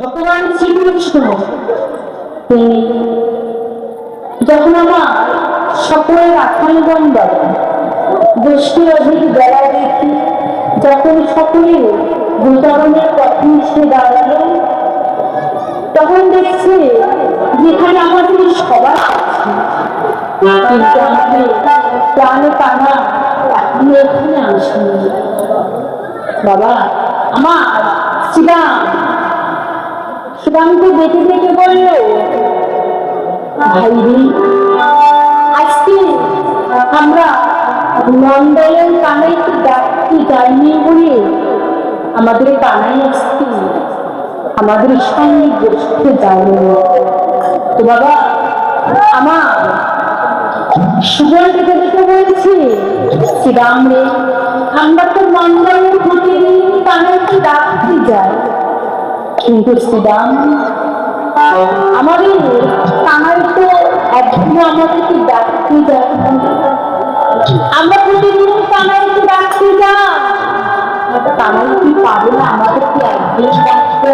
ভগবান শ্রীকৃষ্ণ। তিনি যখন আমার সকলের আখালগণ বলে দৃষ্টি অধিক বেলা দেখি, যখন সকলে ভূতরণের পথে এসে দাঁড়াল, তখন দেখছি যেখানে আমাদের সবার কিন্তু আমাদের প্রাণে এখনও এখানে আসেনি। বাবা, আমার ভাই রে, আজকে আমরা ডাকতে যাইনি বলে আমাদের কানাই আসতে আমাদের সঙ্গে বসতে যায়নি তো বাবা আমার সুবল দেখে দেখে শ্রীরাম রে আমরা তো মন্ডলের প্রতিদিন ডাকতে যাই কিন্তু শ্রীরাম আমাদের কানাই তো একদিন আমাদেরকে ডাকতে যায় আমরা প্রতিদিন কানাইকে ডাকতে যাই কানাই পারে না? আমাদেরকে একদিন ডাকতে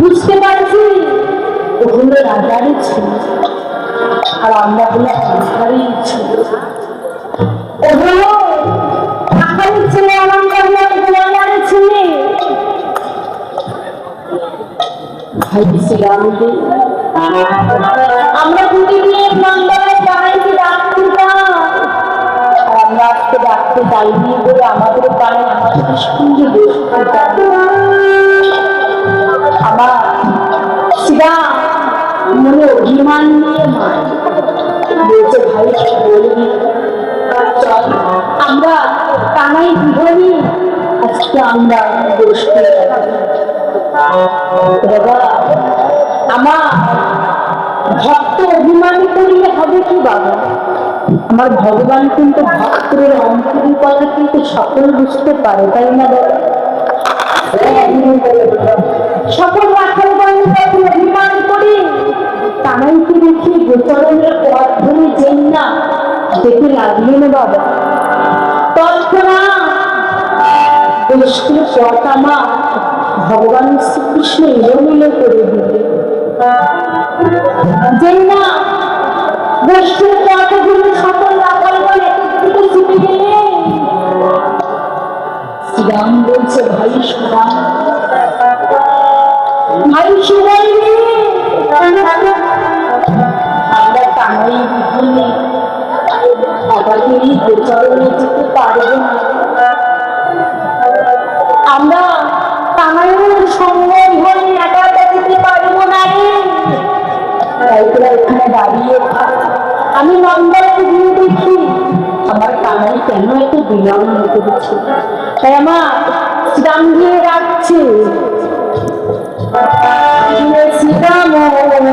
বুঝতে পারছি। ওগুলো রাজারই ছিল। আর আমরা হলো সংসারই ছিল। আমরা প্রতিদিন জানাইতে ডাকতে আমরা আজকে ডাকতে যাইনি বলে আমাদের যাই আমার শ্রীরাম মনে অভিমান নিয়ে মায় বলছে, ভাই চল, আমরা কানাই বিধবী আজকে আমরা বসতে বাবা আমার ভক্ত অভিমান করলে হবে কি বাবা? আমার ভগবান কিন্তু ভক্তের অন্তরের কথা কিন্তু সকল বুঝতে পারে, তাই না বাবা সকল রাখাল যখন অভিমান করি কানাইকে দেখি গোচরণের পথ ধরে যেই না? দেখে লাগলেন বাবা। তৎক্ষণাৎ দুষ্টের পথ আমার ভগবান শ্রীকৃষ্ণ করে দিবে শ্রীরাম বলছে ভাই ভাই আমরা এই গোচরণে যেতে পারব না। দাঁড়িয়ে থাক। আমি নম্বরকে দিয়ে দেখি আমার কানাই কেন এত বিলম্ব করেছে? তাই মা শ্রীরাম দিয়ে রাখছে শ্রীরাম করি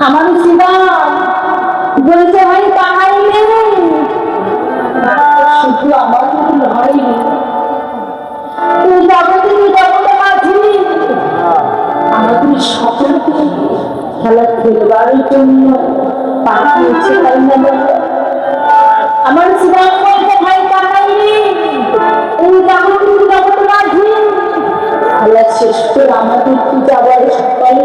আমার শিবা বলছে ভাই তাহাই নেই। শুধু আমার নয়। তুই জগতে জগতে মাঝি। আমাদের সকলকে খেলা খেলবার জন্য পাঠিয়েছে তাই না আমার শিবাং বলতে ভাই নেই। এই জগতে জগতে মাঝি। খেলা শেষ করে আমাদের কি যাবার সকালে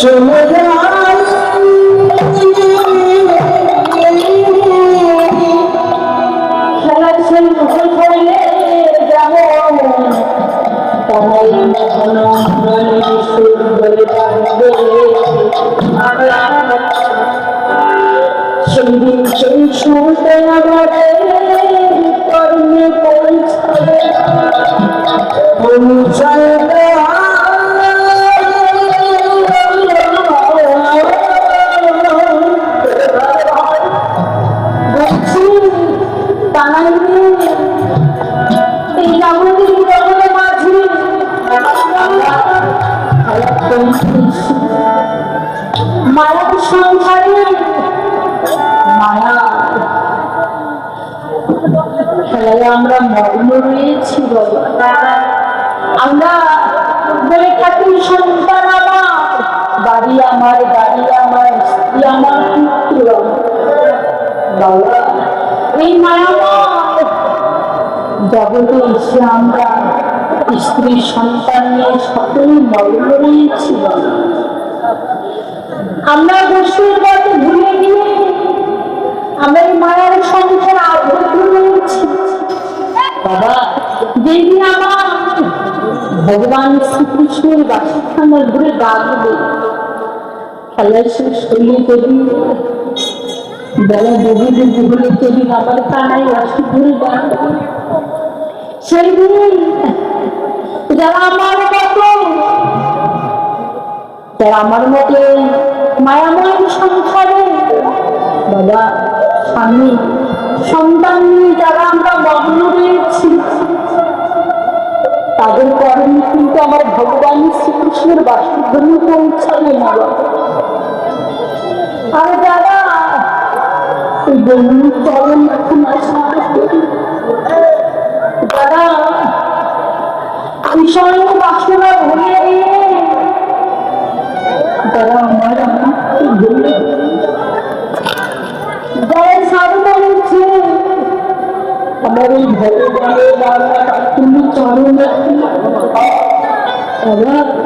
চলে আমার পুত্র বাবা এই জগতে এসে আমরা স্ত্রী সন্তান নিয়ে সকলেই মগ্ন রয়েছি। আমরা গোষ্ঠীর পথে ভুলে গিয়ে আমরা এই মায়ের সংসার আবদ্ধ রয়েছি বাবা যেদিন আমার ভগবান শ্রীকৃষ্ণের বাসস্থানের ঘুরে ডাকবে বেলা আমার কানাই ডাকবে সেই যারা আমার আমার মায়াময় সংসারে বাবা, স্বামী, সন্তান নিয়ে যারা আমরা মগ্ন রয়েছি তাদের কর্মে কিন্তু আমার ভগবান শ্রীকৃষ্ণের বাসভূমি পৌঁছাবে না বাবা। আর এই বন্ধু চরণ আসা যারা বিষয় বাসনা গিয়ে যারা আমার যারা সাধনা হচ্ছে আমার এই ভগবানের বাবা তুমি চরণ তারা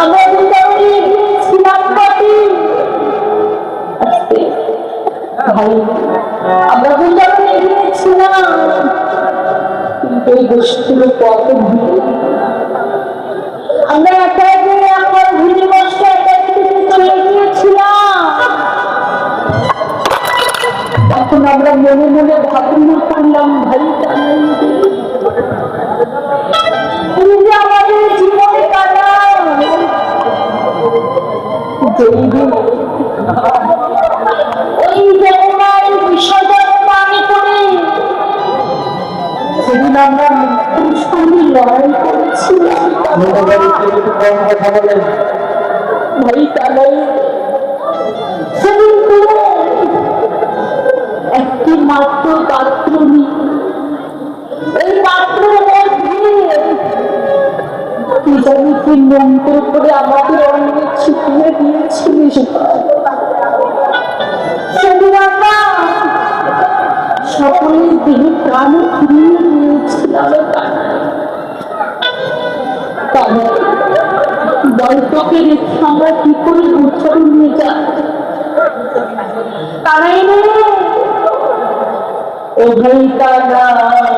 আমরা গোচরণে গিয়েছিলাম বটে আজকে ভাই আমরা কত ভিড় আমরা একা এখন আমরা মনে মনে ভাবনা করলাম ভাই তুমি যে আমাদের জীবনে কানা ওই যমুনার বিসর্জন পানি করে সেদিন আমরা মৃত্যুর সঙ্গে লড়াই করেছিলাম। ভাই কানাই কি মন্ত্র করে আমাদের অনেক ছিটিয়ে দিয়েছিলিস সকলের দেহে প্রাণ ফিরিয়ে নিয়েছিলাম গল্পকে রেখে আমরা কি করে উচ্চারণ নিয়ে যাই? রে ও ভাই কানাই